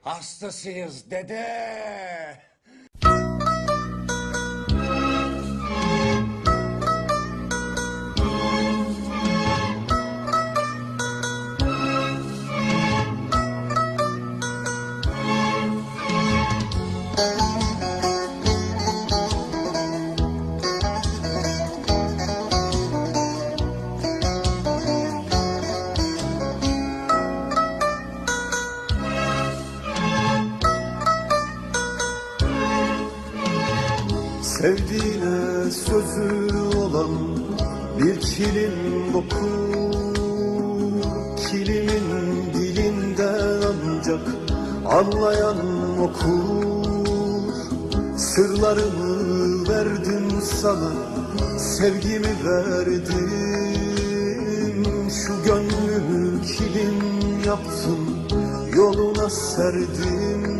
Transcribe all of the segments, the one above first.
Hastasıyız dede. Sevdiğine sözü olan bir kilim dokur Kilimin dilinden ancak anlayan okur. Sırlarımı verdim sana, sevgimi verdim Şu gönlümü kilim yaptım, yoluna serdim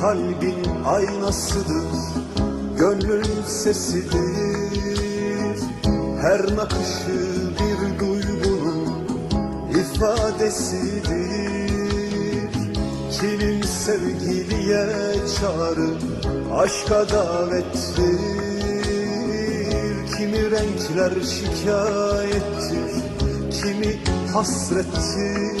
Kalbin aynasıdır Gönlün sesidir. Her nakışı bir duygunun ifadesidir. Kilim sevgiliye çağrı Aşka davettir. Kimi renkler şikayettir Kimi hasrettir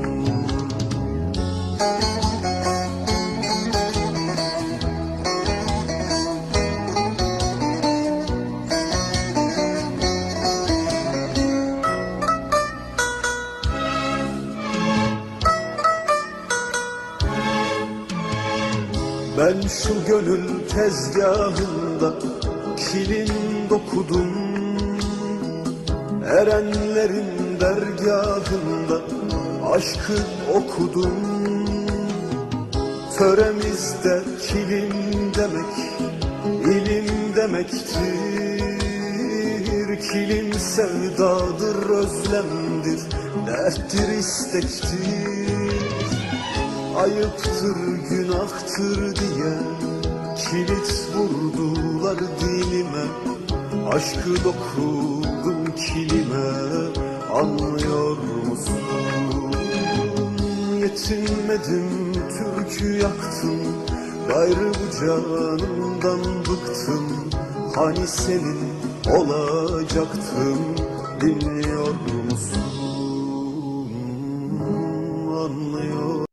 Ben şu gönül tezgahında kilin dokudum. Erenlerin dergahında aşkı okudum. Töremizde kilim demek ilim demektir. Kilim sevdadır özlemdir derttir istektir ayıptır, günahtır diye Kilit vurdular dilime Aşkı dokundum kilime Anlıyor musun? Yetinmedim, türkü yaktım Gayrı bu canımdan bıktım Hani senin olacaktım Dinliyor musun? Anlıyor